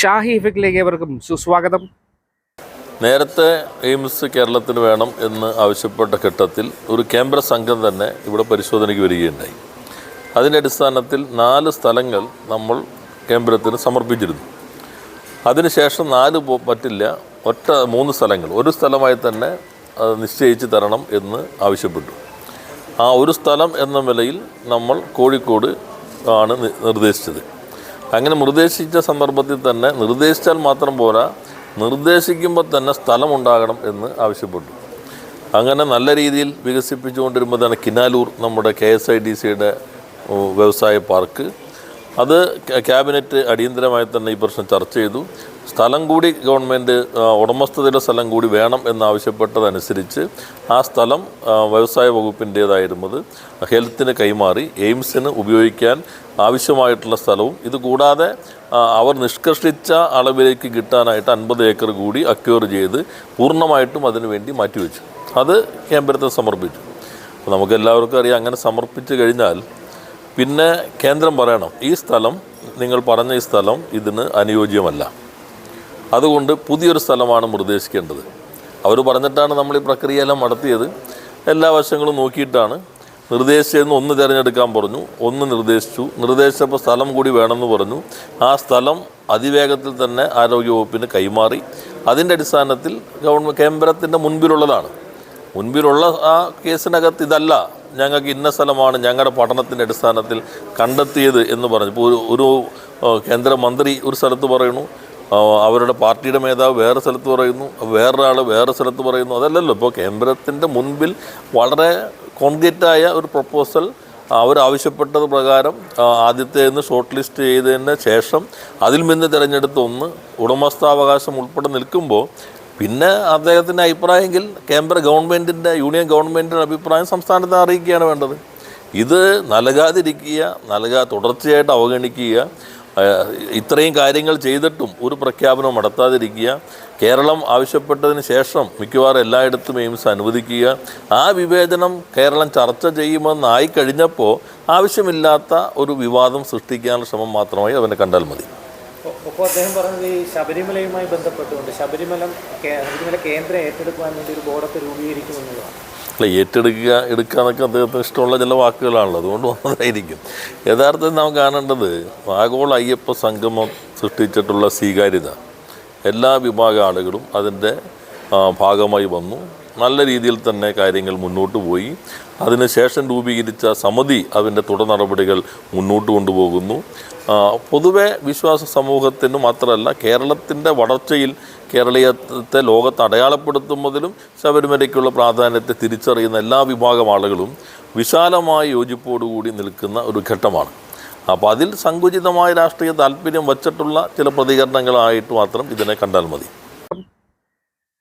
ഷാഹി ഏവർക്കും സുസ്വാഗതം. നേരത്തെ എയിംസ് കേരളത്തിന് വേണം എന്ന് ആവശ്യപ്പെട്ട ഘട്ടത്തിൽ ഒരു കേന്ദ്ര സംഘം തന്നെ ഇവിടെ പരിശോധനയ്ക്ക് വരികയുണ്ടായി. അതിന്റെ അടിസ്ഥാനത്തിൽ നാല് സ്ഥലങ്ങൾ നമ്മൾ കേന്ദ്രത്തിന് സമർപ്പിച്ചിരുന്നു. അതിനുശേഷം നാല് പറ്റില്ല ഒറ്റ മൂന്ന് സ്ഥലങ്ങൾ. ഒരു സ്ഥലമായി തന്നെ നിശ്ചയിച്ച് തരണം എന്ന് ആവശ്യപ്പെട്ടു. ആ ഒരു സ്ഥലം എന്ന നിലയിൽ നമ്മൾ കോഴിക്കോട് ആണ് നിർദ്ദേശിച്ചത്. അങ്ങനെ നിർദ്ദേശിച്ച സന്ദർഭത്തിൽ തന്നെ നിർദ്ദേശിച്ചാൽ മാത്രം പോരാ നിർദ്ദേശിക്കുമ്പോൾ തന്നെ സ്ഥലമുണ്ടാകണം എന്ന് ആവശ്യപ്പെട്ടു. അങ്ങനെ നല്ല രീതിയിൽ വികസിപ്പിച്ചുകൊണ്ടിരുമ്പോഴാണ് കിനാലൂർ നമ്മുടെ കെ എസ് ഐ ഡി സിയുടെ വ്യവസായ പാർക്ക് അത് ക്യാബിനറ്റ് അടിയന്തരമായി തന്നെ ഈ പ്രശ്നം ചർച്ച ചെയ്തു. സ്ഥലം കൂടി ഗവൺമെന്റ് ഉടമസ്ഥതയുടെ സ്ഥലം കൂടി വേണം എന്നാവശ്യപ്പെട്ടതനുസരിച്ച് ആ സ്ഥലം വ്യവസായ വകുപ്പിന്റേതായിരുന്നത് ഹെൽത്തിന് കൈമാറി എയിംസിന് ഉപയോഗിക്കാൻ ആവശ്യമായിട്ടുള്ള സ്ഥലവും. ഇതുകൂടാതെ അവർ നിഷ്കർഷിച്ച അളവിലേക്ക് കിട്ടാനായിട്ട് അൻപത് ഏക്കർ കൂടി അക്യൂർ ചെയ്ത് പൂർണമായിട്ടും അതിനുവേണ്ടി മാറ്റിവെച്ചു. അത് കേന്ദ്രത്തെ സമർപ്പിച്ചു. അപ്പോൾ നമുക്ക് എല്ലാവർക്കും അറിയാം അങ്ങനെ സമർപ്പിച്ചു കഴിഞ്ഞാൽ പിന്നെ കേന്ദ്രം പറയണം ഈ സ്ഥലം നിങ്ങൾ പറഞ്ഞ ഈ സ്ഥലം ഇതിന് അനുയോജ്യമല്ല. അതുകൊണ്ട് പുതിയൊരു സ്ഥലമാണ് നിർദ്ദേശിക്കേണ്ടത്. അവർ പറഞ്ഞിട്ടാണ് നമ്മൾ ഈ പ്രക്രിയയെല്ലാം നടത്തിയത്. എല്ലാ വശങ്ങളും നോക്കിയിട്ടാണ്. നിർദ്ദേശിച്ചതെന്ന് ഒന്ന് തിരഞ്ഞെടുക്കാൻ പറഞ്ഞു ഒന്ന് നിർദ്ദേശിച്ചു. നിർദ്ദേശിച്ചപ്പോൾ സ്ഥലം കൂടി വേണമെന്ന് പറഞ്ഞു. ആ സ്ഥലം അതിവേഗത്തിൽ തന്നെ ആരോഗ്യവകുപ്പിന് കൈമാറി. അതിന്റെ അടിസ്ഥാനത്തിൽ ഗവൺമെന്റ് കേന്ദ്രത്തിന്റെ മുൻപിലുള്ളതാണ്. മുൻപിലുള്ള ആ കേസിനകത്ത് ഇതല്ല. ഞങ്ങൾക്ക് ഇന്ന സ്ഥലമാണ് ഞങ്ങളുടെ പഠനത്തിന്റെ അടിസ്ഥാനത്തിൽ കണ്ടെത്തിയത് എന്ന് പറഞ്ഞു. ഇപ്പോൾ ഒരു കേന്ദ്രമന്ത്രി ഒരു സ്ഥലത്ത് പറയുന്നു അവരുടെ പാർട്ടിയുടെ മേധാവ് വേറെ സ്ഥലത്ത് പറയുന്നു വേറൊരാൾ വേറെ സ്ഥലത്ത് പറയുന്നു. അതല്ലല്ലോ ഇപ്പോൾ കേന്ദ്രത്തിന്റെ മുൻപിൽ വളരെ കോൺക്രീറ്റായ ഒരു പ്രപ്പോസൽ അവരാവശ്യപ്പെട്ടത് പ്രകാരം ആദ്യത്തേന്ന് ഷോർട്ട് ലിസ്റ്റ് ചെയ്തതിന് ശേഷം അതിൽ നിന്ന് തിരഞ്ഞെടുത്ത ഒന്ന് ഉടമസ്ഥാവകാശം ഉൾപ്പെടെ നിൽക്കുമ്പോൾ പിന്നെ അദ്ദേഹത്തിന്റെ അഭിപ്രായമെങ്കിൽ കേന്ദ്ര ഗവൺമെന്റിന്റെ യൂണിയൻ ഗവൺമെന്റിന്റെ അഭിപ്രായം സംസ്ഥാനത്തെ അറിയിക്കുകയാണ് വേണ്ടത്. ഇത് നൽകാതിരിക്കുക നൽകാ തുടർച്ചയായിട്ട് അവഗണിക്കുക ഇത്രയും കാര്യങ്ങൾ ചെയ്തിട്ടും ഒരു പ്രഖ്യാപനം നടത്താതിരിക്കുക കേരളം ആവശ്യപ്പെട്ടതിന് ശേഷം മിക്കവാറും എല്ലായിടത്തും എയിംസ് അനുവദിക്കുക ആ വിവേചനം കേരളം ചർച്ച ചെയ്യുമെന്നായി കഴിഞ്ഞപ്പോൾ ആവശ്യമില്ലാത്ത ഒരു വിവാദം സൃഷ്ടിക്കാനുള്ള ശ്രമം മാത്രമായി അവനെ കണ്ടാൽ മതി. അപ്പോൾ അദ്ദേഹം പറഞ്ഞത് ഈ ശബരിമലയുമായി ബന്ധപ്പെട്ടുകൊണ്ട് ശബരിമല ശബരിമല കേന്ദ്രം ഏറ്റെടുക്കുവാൻ വേണ്ടി ഒരു ബോർഡൊക്കെ രൂപീകരിക്കുമെന്നുള്ളതാണ് അല്ല ഏറ്റെടുക്കുക എടുക്കുക എന്നൊക്കെ അദ്ദേഹത്തിന് ഇഷ്ടമുള്ള ചില വാക്കുകളാണല്ലോ. അതുകൊണ്ട് വന്നതായിരിക്കും. യഥാർത്ഥത്തിൽ നാം കാണേണ്ടത് ആഗോള അയ്യപ്പ സംഗമം സൃഷ്ടിച്ചിട്ടുള്ള സ്വീകാര്യത. എല്ലാ വിഭാഗ ആളുകളും അതിന്റെ ഭാഗമായി വന്നു. നല്ല രീതിയിൽ തന്നെ കാര്യങ്ങൾ മുന്നോട്ട് പോയി. അതിനുശേഷം രൂപീകരിച്ച സമിതി അതിന്റെ തുടർ നടപടികൾ മുന്നോട്ട് കൊണ്ടുപോകുന്നു. പൊതുവെ വിശ്വാസ സമൂഹത്തിന് മാത്രമല്ല കേരളത്തിന്റെ വളർച്ചയിൽ കേരളീയത്തെ ലോകത്ത് അടയാളപ്പെടുത്തുന്നതിലും ശബരിമലയ്ക്കുള്ള പ്രാധാന്യത്തെ തിരിച്ചറിയുന്ന എല്ലാ വിഭാഗം ആളുകളും വിശാലമായ യോജിപ്പോടുകൂടി നിൽക്കുന്ന ഒരു ഘട്ടമാണ്. അപ്പോൾ അതിൽ സങ്കുചിതമായ രാഷ്ട്രീയ താല്പര്യം വച്ചിട്ടുള്ള ചില പ്രതികരണങ്ങളായിട്ട് മാത്രം ഇതിനെ കണ്ടാൽ മതി.